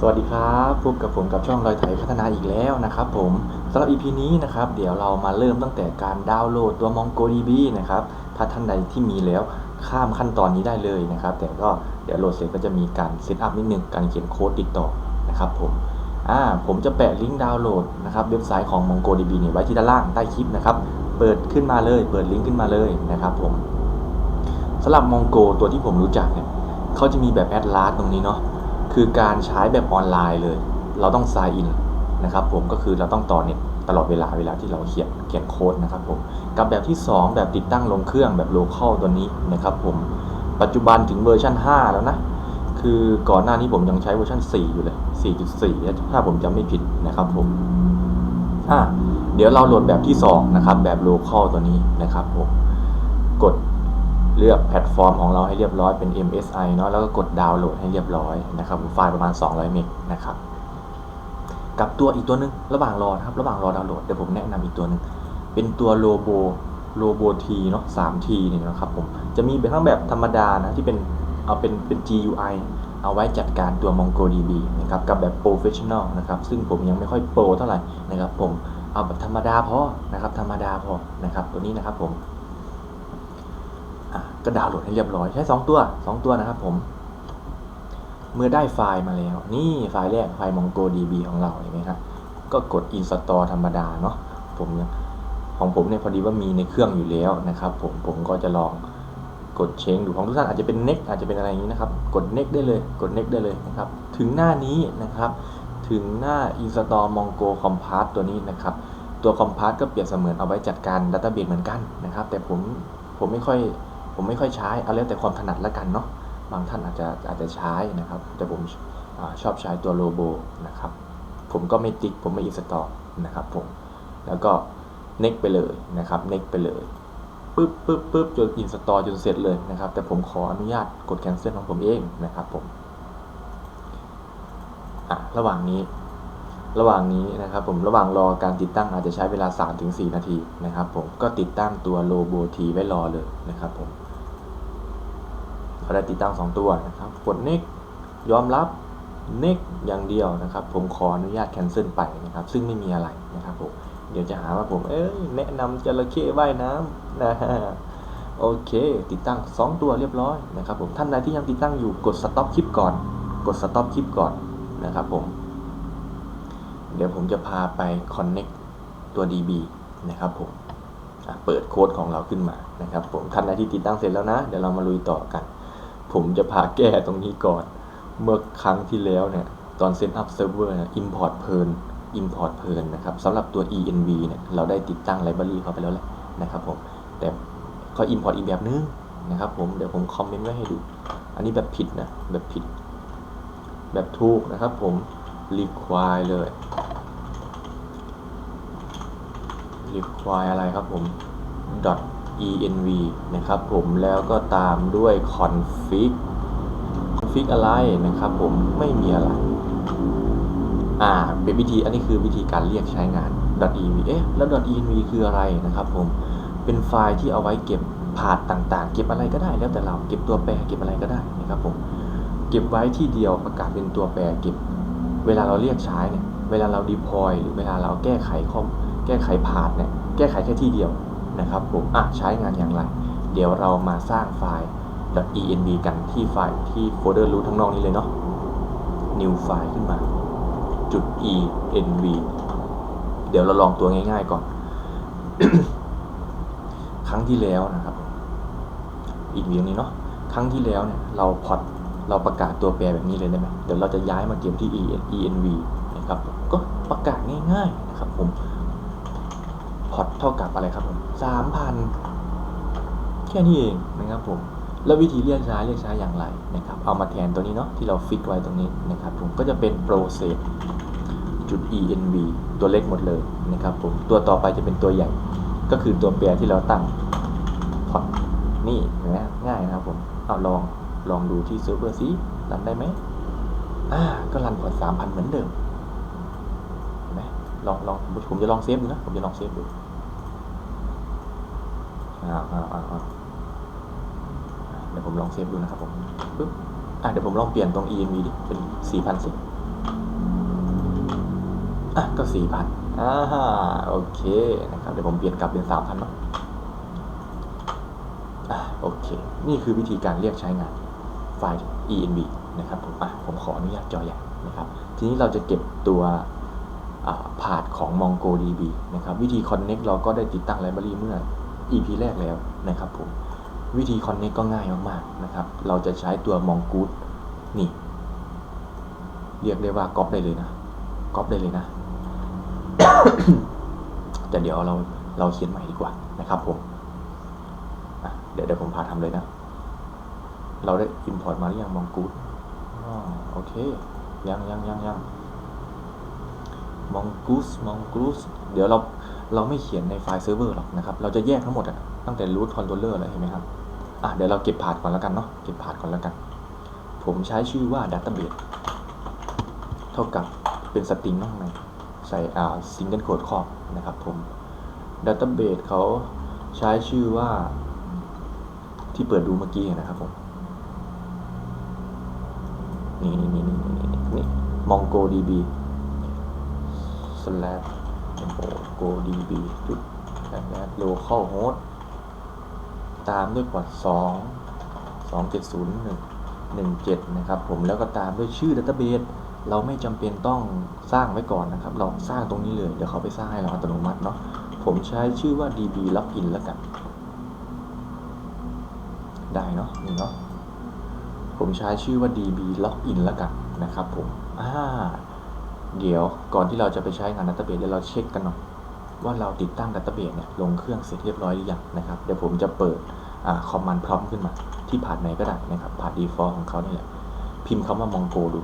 สวัสดีครับพบกับผมกับช่องรอยไถพัฒนาอีกแล้วนะครับผมสำหรับ EP นี้นะครับเดี๋ยวเรามาเริ่มตั้งแต่การดาวน์โหลดตัว MongoDB นะครับถ้าท่านใดที่มีแล้วข้ามขั้นตอนนี้ได้เลยนะครับ แต่ก็เดี๋ยวโหลดเสร็จก็จะมีการเซตอัพนิดนึงการเขียนโค้ดติดต่อนะครับผมอ่าผมจะแปะลิงก์ดาวน์โหลดนะครับเว็บไซต์ของ MongoDB เนี่ยไว้ที่ด้านล่างใต้คลิปนะครับเปิดขึ้นมาเลย เปิดลิงก์ขึ้นมาเลยนะครับผมสำหรับ Mongo ตัวที่ผมรู้จักเนี่ยเขาจะมีแบบแอดลาสตรงนี้เนาะ คือการใช้แบบออนไลน์เลย เราต้อง sign in นะครับผมก็คือเราต้องต่อเน็ตตลอดเวลาเวลาที่เราเขียนเขียนโค้ดนะครับผมกับแบบที่ 2 แบบติดตั้งลงเครื่องแบบ local ตัวนี้นะครับผมปัจจุบันถึงเวอร์ชัน5 แล้วนะ คือก่อนหน้านี้ผมยังใช้เวอร์ชัน4 อยู่เลย 4.4 ถ้าผมจำไม่ผิดนะครับผมอะเดี๋ยวเราโหลดแบบที่ 2 นะครับ แบบ local ตัวนี้นะครับผมกด เลือกแพลตฟอร์มของเราให้เรียบร้อยเป็น MSI เนาะแล้วก็กดดาวน์โหลดให้เรียบร้อยนะครับไฟล์ประมาณ 200 เมกนะครับกับตัวอีกตัวหนึงระหว่างรอครับระหว่างรอดาวน์โหลดเดี๋ยวผมแนะนำอีกตัวหนึงเป็นตัวโลโบโลโบทีเนาะ 3T นี่ยนะครับผมจะมีเป็นทั้งแบบธรรมดานะที่เป็นเอาเป็นเป็น GUI เอาไว้จัดการตัว MongoDB นะครับกับแบบ Professional นะครับซึ่งผมยังไม่ค่อยโปรเท่าไหร่นะครับผมเอาแบบธรรมดาพอนะครับธรรมดาพอนะครับตัวนี้นะครับผม ก็ดาวน์โหลดให้เรียบร้อยใช้ 2 ตัว 2 ตัวนะครับผม เมื่อได้ไฟล์มาแล้ว นี่ไฟล์แรกไฟล์ MongoDB ของเราเห็นไหมครับก็กด install ธรรมดาเนาะผมเนี่ยของผมเนี่ยพอดีว่ามีในเครื่องอยู่แล้วนะครับ ผมผมก็จะลองกดเช็คดูของทุกท่านอาจจะเป็น next อาจจะเป็นอะไรอย่างนี้นะครับ กด next ได้เลยกด next ได้เลยนะครับ ถึงหน้านี้นะครับ ถึงหน้า install mongo compass ตัวนี้นะครับ ตัว compass ก็เปรียบเสมือนเอาไว้จัดการ database เหมือนกันนะครับ แต่ผมผมไม่ค่อย ผมไม่ค่อยใช้เอาแล้วแต่ความถนัดละกันเนาะบางท่านอาจจะอาจจะใช้นะครับ แต่ผมอชอบใช้ตัวโลโบนะครับ ผมก็ไม่ติ๊กผมไม่อินสตอลนะครับผมแล้วก็เน็กไปเลยนะครับเน็กไปเลยปึ๊บปึ๊บปึ๊บจนอินสตอลจนเสร็จเลยนะครับ แต่ผมขออนุญาตกด cancel ของผมเองนะครับผมอะระหว่างนี้ระหว่างนี้นะครับผมระหว่างรอการติดตั้งอาจจะใช้เวลา 3-4 นาทีนะครับผมก็ติดตั้งตัวโลโบทีไว้รอเลยนะครับผม เราได้ติดตั้ง 2 ตัวนะครับ กด next ยอมรับ next อย่างเดียวนะครับ ผมขออนุญาต cancel ไปนะครับ ซึ่งไม่มีอะไรนะครับผม เดี๋ยวจะหาว่าผมเอ้ยแนะนำจระเข้ว่ายน้ำนะฮะโอเค ติดตั้ง 2 ตัวเรียบร้อยนะครับผมท่านใดที่ยังติดตั้งอยู่กด stop คลิปก่อน กด stop คลิปก่อนนะครับผมเดี๋ยวผมจะพาไป connect ตัว DB นะครับผมเปิดโค้ดของเราขึ้นมานะครับผมท่านใดที่ติดตั้งเสร็จแล้วนะ เดี๋ยวเรามาลุยต่อกัน ผมจะพาแก้ตรงนี้ก่อน เมื่อครั้งที่แล้วเนี่ยตอนเซตอัพเซิร์ฟเวอร์เนี่ย import เพลิน import เพลินนะครับสำหรับตัว env เนี่ยเราได้ติดตั้งไลบรารีเข้าไปแล้วแหละนะครับผมแต่เขา import อีกแบบนึงนะครับผมเดี๋ยวผมคอมเมนต์ไว้ให้ดู อันนี้แบบผิดนะแบบผิด แบบถูกนะครับผม require เลย require อะไรครับผม .env นะครับผมแล้วก็ตามด้วย config config อะไรนะครับผมไม่มีอะไรอ่าเป็นวิธีอันนี้คือวิธีการเรียกใช้งาน .env เอ๊ะแล้ว .env คืออะไรนะครับผมเป็นไฟล์ที่เอาไว้เก็บพาดต่างๆ เก็บอะไรก็ได้แล้วแต่เราเก็บตัวแปรเก็บอะไรก็ได้นะครับผมเก็บไว้ที่เดียวประกาศเป็นตัวแปรเก็บ เวลาเราเรียกใช้เนี่ยเวลาเรา deploy หรือเวลาเราแก้ไขข้อแก้ไขพาดเนี่ยแก้ไขแค่ที่เดียว นะครับผมอะใช้งานอย่างไร เดี๋ยวเรามาสร้างไฟล์ .env กันที่ไฟล์ที่โฟลเดอร์รูททั้างนอกนี้เลยเนาะ new ไฟล์ขึ้นมาจุด env เดี๋ยวเราลองตัวง่ายๆก่อน ครั้งที่แล้วนะครับ อีกเรื่องนี้เนาะครั้งที่แล้วเนี่ยเราพอดเราประกาศตัวแปรแบบนี้เลยได้ไหมเดี๋ยวเราจะย้ายมาเก็บที่ env นะครับ ก็ประกาศง่ายๆนะครับผม พอดเท่ากับอะไรครับผมสามพันแค่นี้เองนะครับผมแล้ววิธีเรียกใช้เรียกใช้อย่างไรนะครับเอามาแทนตัวนี้เนาะที่เราฟิกไว้ตรงนี้นะครับผมก็จะเป็น process จุด env ตัวเล็กหมดเลยนะครับผมตัวต่อไปจะเป็นตัวใหญ่ก็คือตัวแปรที่เราตั้งพอดนี่นไหมง่ายนะครับผมเอาลองลองดูที่เซิร์ฟเวอร์ซิรันได้ไหมอ่าก็รันพอร์ตสามพันเหมือนเดิม ลองลองผมจะลองเซฟดูนะ ผมจะลองเซฟดูอ่าอ่าอ่าอ่าเดี๋ยวผมลองเซฟดูนะครับผมปึ๊บอะเดี๋ยวผมลองเปลี่ยนตรง env ดิ เป็นสี่พันสิอะก็สี่พันอ่าโอเคนะครับ เดี๋ยวผมเปลี่ยนกลับเป็นสามพันเนาะอะโอเค นี่คือวิธีการเรียกใช้งานไฟล์ env นะครับผมอะผมขออนุญาตจอใหญ่นะครับ ทีนี้เราจะเก็บตัว พาดของ MongoDB นะครับวิธี Connect เราก็ได้ติดตั้งไลบรารีเมื่อ EP แรกแล้วนะครับผมวิธี Connect ก็ง่ายมากๆนะครับเราจะใช้ตัว Mongoose นี่ เรียกได้ว่าก๊อปได้เลยนะก๊อปได้เลยนะ แต่เดี๋ยวเราเราเขียนใหม่ดีกว่านะครับผมเดี๋ยวเดี๋ยวผมพาทำเลยนะ เราได้ import มาหรือยัง Mongoose โอเค ยังยังยังยัง Mongoose Mongoose เดี๋ยวเราเราไม่เขียนในไฟล์เซิร์ฟเวอร์หรอกนะครับ เราจะแยกทั้งหมดอะตั้งแต่ root controller เลยเห็นไหมครับอะเดี๋ยวเราเก็บพาดก่อนแล้วกันเนาะเก็บพาดก่อนแล้วกัน ผมใช้ชื่อว่า database เท่ากับเป็นสตริงข้างในใส่อ่า single quote ครอบนะครับผม database เขาใช้ชื่อว่าที่เปิดดูเมื่อกี้นะครับผมนี่นี่นี่นี่นี่นี่ mongodb slash mongodb จุด slash local host ตามด้วยพอร์ต2 270 17 นะครับผมแล้วก็ตามด้วยชื่อ database เราไม่จำเป็นต้องสร้างไว้ก่อนนะครับ เราสร้างตรงนี้เลย เดี๋ยวเขาไปสร้างให้เราอัตโนมัติเนาะผมใช้ชื่อว่า db login แล้วกัน ได้เนาะนี่เนาะผมใช้ชื่อว่า db login แล้วกันนะครับผมอ่า เดี๋ยวก่อนที่เราจะไปใช้งาน database เดี๋ยวเราเช็คกันหน่อยว่าเราติดตั้ง database เนี่ยลงเครื่องเสร็จเรียบร้อยหรือยังนะครับเดี๋ยวผมจะเปิดคอมมานด์พร้อมขึ้นมา ที่ผ่านไหนก็ได้นะครับผ่าน default ของเขานี่แหละพิมพ์คำว่า mongo ดู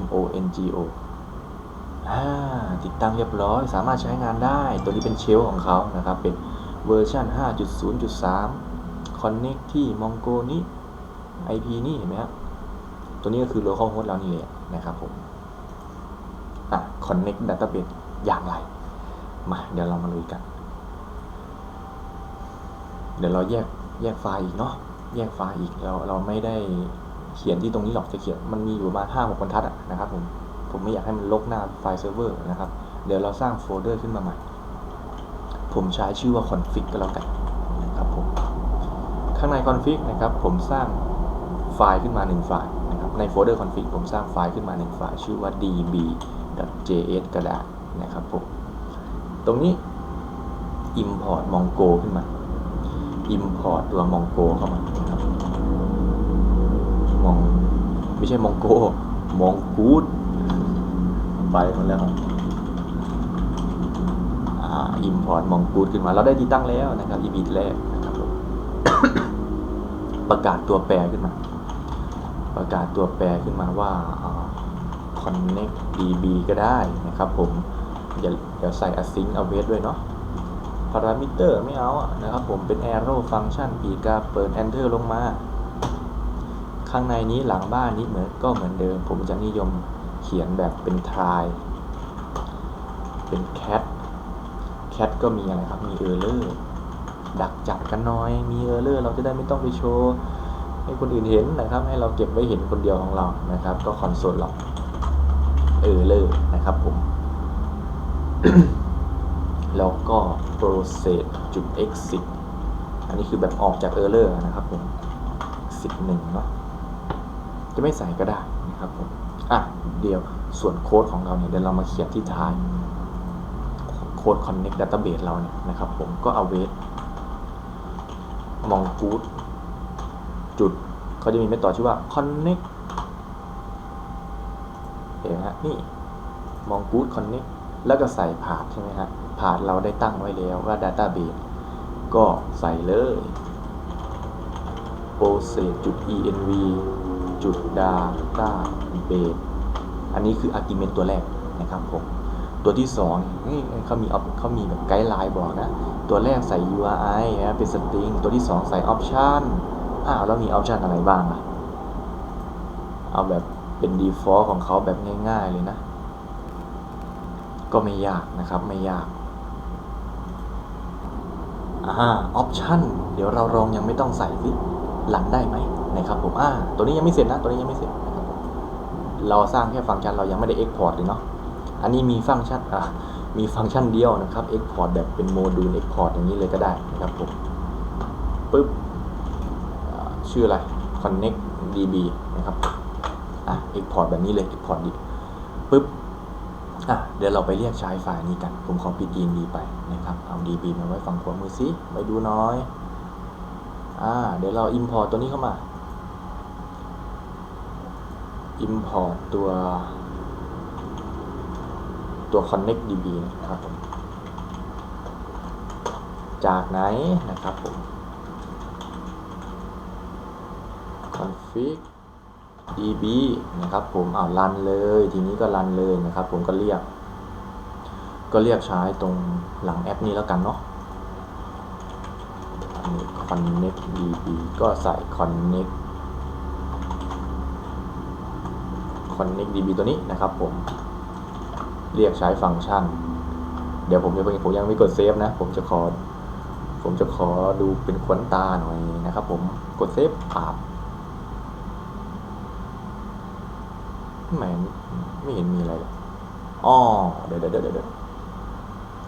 M O N G O ติดตั้งเรียบร้อยสามารถใช้งานได้ ตัวนี้เป็นเชลของเขานะครับ เป็นเวอร์ชัน5.0.3 Connect ที่ Mongo นี้ IP นี่เห็นไหมครับตัวนี้ก็คือ local host เรานี่เลยนะครับผม Connect Database อย่างไร มาเดี๋ยวเรามาลุยกัน เดี๋ยวเราแยกแยกไฟล์อีกเนาะแยกไฟล์อีกเราเราไม่ได้เขียนที่ตรงนี้หรอกจะเขียนมันมีอยู่ประมาณห้าหกบรรทัดอะนะครับผมผมไม่อยากให้มันลกหน้าไฟล์เซิร์ฟเวอร์นะครับ เดี๋ยวเราสร้างโฟลเดอร์ขึ้นมาใหม่ ผมใช้ชื่อว่า config ก็แล้วกันนะครับผมข้างใน config นะครับผมสร้างไฟล์ขึ้นมาหนึ่งไฟล์นะครับในโฟลเดอร์ config ผมสร้างไฟล์ขึ้นมาหนึ่งไฟล์ชื่อว่า db JS ก็ได้นะครับผมตรงนี้ import mongo ขึ้นมา import ตัว mongo เข้ามานะครับมองไม่ใช่มองโกมองกูดไปหมดแล้วอ่าอิมพอร์ตมองกูดขึ้นมา เราได้ติดตั้งแล้วนะครับ EP แรกนะครับผมประกาศตัวแปรขึ้นมา ประกาศตัวแปรขึ้นมาว่า connect db ก็ได้นะครับผมเดี๋ยวเดี๋ยวใส่ async await ด้วยเนาะ parameter ไม่เอาอะนะครับผมเป็น arrow function ปีกาเปิด enter ลงมา ข้างในนี้หลังบ้านนี้เหมือนก็เหมือนเดิม ผมจะนิยมเขียนแบบเป็นทายเป็น cat cat ก็มีอะไรครับ มี error ดักจับกันน้อย มี error เราจะได้ไม่ต้องไปโชว์ให้คนอื่นเห็นนะครับ ให้เราเก็บไว้เห็นคนเดียวของเรานะครับ ก็คอนโซล เรา error นะครับผม แล้วก็ process จุด exit อันนี้คือแบบออกจาก error นะครับผม exit หนึ่งเนาะจะไม่ใส่ก็ได้นะครับผม อะ เดี๋ยวส่วนโค้ดของเราเนี่ยเดี๋ยวเรามาเขียนที่ท้ายโค้ด connect database เราเนี่ยนะครับผมก็เอาเวทมองกูดจุดเขาจะมีเมธอดชื่อว่า connect เห็นไหมฮะนี่มองกู๊ด connect แล้วก็ใส่ผาดใช่ไหมฮะผาดเราได้ตั้งไว้แล้วว่า database ก็ใส่เลย process จุด env จุด data base อันนี้คือ argument ตัวแรกนะครับผม ตัวที่สองนี่เขามีเขามีแบบไกด์ไลน์บอกนะ ตัวแรกใส่ URI นะเป็น string ตัวที่สองใส่ option อ้าวแล้วมี option อะไรบ้างล่ะ เอาแบบ เป็น default ของเขาแบบง่าย ๆ เลยนะ ก็ไม่ยากนะครับไม่ยากอ่า option เดี๋ยวเราลองยังไม่ต้องใส่สิหลังได้ไหมนะครับผมอ่าตัวนี้ยังไม่เสร็จนะ ตัวนี้ยังไม่เสร็จนะครับเราสร้างแค่ฟังก์ชันเรายังไม่ได้ export เลยเนาะอันนี้มีฟังก์ชันอะมีฟังก์ชันเดียวนะครับ Export แบบเป็นโมดูล Export อย่างนี้เลยก็ได้นะครับผมปึ๊บชื่ออะไร Connect DB นะครับ อะ Export แบบนี้เลย Export ดิปึ๊บอะเดี๋ยวเราไปเรียกใช้ไฟล์นี้กัน ผมขอปิด env ไปนะครับ เอา db มาไว้ฝั่งขวามือซิไปดูน้อยอ่าเดี๋ยวเรา import ตัวนี้เข้ามา import ตัว ตัว connect db นะครับผมจากไหนนะครับผม config db นะครับผมอ่ารันเลย ทีนี้ก็รันเลยนะครับ ผมก็เรียก ก็เรียกใช้ตรงหลังแอปนี้แล้วกันเนาะ connect db ก็ใส่ connect connect db ตัวนี้นะครับผม เรียกใช้ฟังก์ชัน เดี๋ยวผมจะผมยังไม่กดเซฟนะ ผมจะขอ ผมจะขอดูเป็นขวนตาหน่อยนะครับผม กดเซฟปาบ แหมไม่เห็นมีอะไรเลยอ๋อเดี๋ยวเดี๋ยวเดี๋ยวเดี๋ยว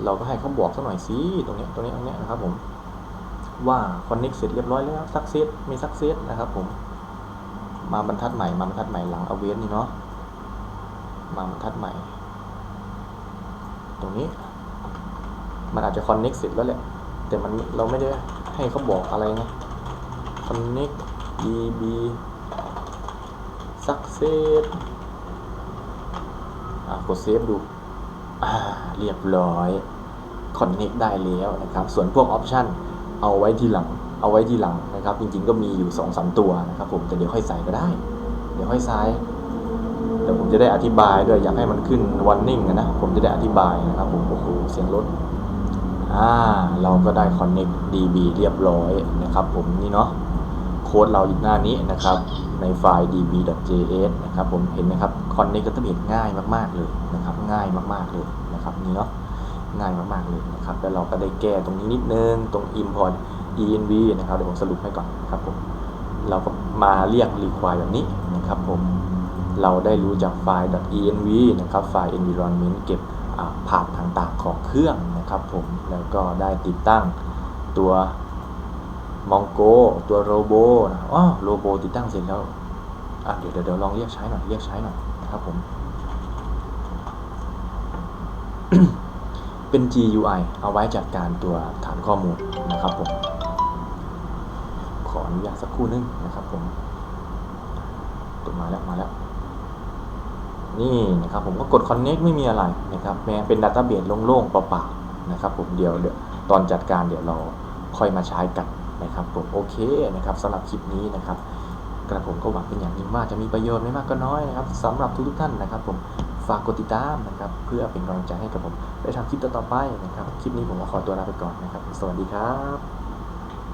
เราก็ให้เขาบอกสักหน่อยสิตรงเนี้ยตรงเนี้ยตรงเนี้ยนะครับ ผม ว่าคอนเน็กเสร็จเรียบร้อยแล้วสักเซสมีสักเซสนะครับ ผม มาบรรทัดใหม่มาบรรทัดใหม่หลังอเวนนี่เนาะมาบรรทัดใหม่ ตรงนี้ มันอาจจะคอนเน็กเสร็จแล้วแหละ แต่มันเราไม่ได้ให้เขาบอกอะไรไง connect db success อะก กดเซฟดูเรียบร้อย connect ได้แล้วนะครับ ส่วนพวกออปชันเอาไว้ทีหลัง เอาไว้ทีหลังนะครับ จริงๆก็มีอยู่2อสตัวนะครับผม แต่เดี๋ยวค่อยใส่ก็ได้ เดี๋ยวค่อยใส่เดี๋ยวผมจะได้อธิบายด้วย อยากให้มันขึ้น warning อะนะ ผมจะได้อธิบายนะครับผม โอ้โห เสียงรถ อ่า เราก็ได้ connect db เรียบร้อยนะครับผมนี่เนาะ ค้ดเราอยู่หน้านี้นะครับ ในไฟล์ db.js นะครับผมเห็นไหมครับ connect ก็ต้องเห็นง่ายมากๆเลยนะครับ ง่ายมากๆเลยนะครับนี่เนาะง่ายมากๆเลยนะครับ แล้วเราก็ได้แก้ตรงนี้นิดนึง ตรง import env นะครับเดี๋ยวผมสรุปให้ก่อนนะครับผมเราก็มาเรียก require แบบนี้นะครับผมเราได้รู้จากไฟล์ .env นะครับไฟล์ environment เก็บอ่าผ่านต่างๆของเครื่องนะครับผมแล้วก็ได้ติดตั้งตัว มองโก ตัวโรโบนะอ๋อโรโบติดตั้งเสร็จแล้ว อะเดี๋ยวเดี๋ยวลองเรียกใช้หน่อย เรียกใช้หน่อยนะครับผม เป็น GUI เอาไว้จัดการตัวฐานข้อมูลนะครับผม ขออนุญาตสักครู่นึงนะครับผมตัวมาแล้วมาแล้ว นี่นะครับผมก็กด connect ไม่มีอะไรนะครับ แม้เป็น database โล่งๆเปล่าๆนะครับผมเดี๋ยวเดี๋ยวตอนจัดการเดี๋ยวเราค่อยมาใช้กัน นะครับผมโอเคนะครับสำหรับคลิปนี้นะครับกระผมก็หวังเป็นอย่างยิ่งว่าจะมีประโยชน์ไม่มากก็น้อยนะครับสำหรับทุกๆท่านนะครับ ผมฝากกดติดตามนะครับ เพื่อเป็นกำลังใจให้กับผมได้ทำคลิปต่อๆไปนะครับ คลิปนี้ผมก็ขอตัวลาไปก่อนนะครับ สวัสดีครับ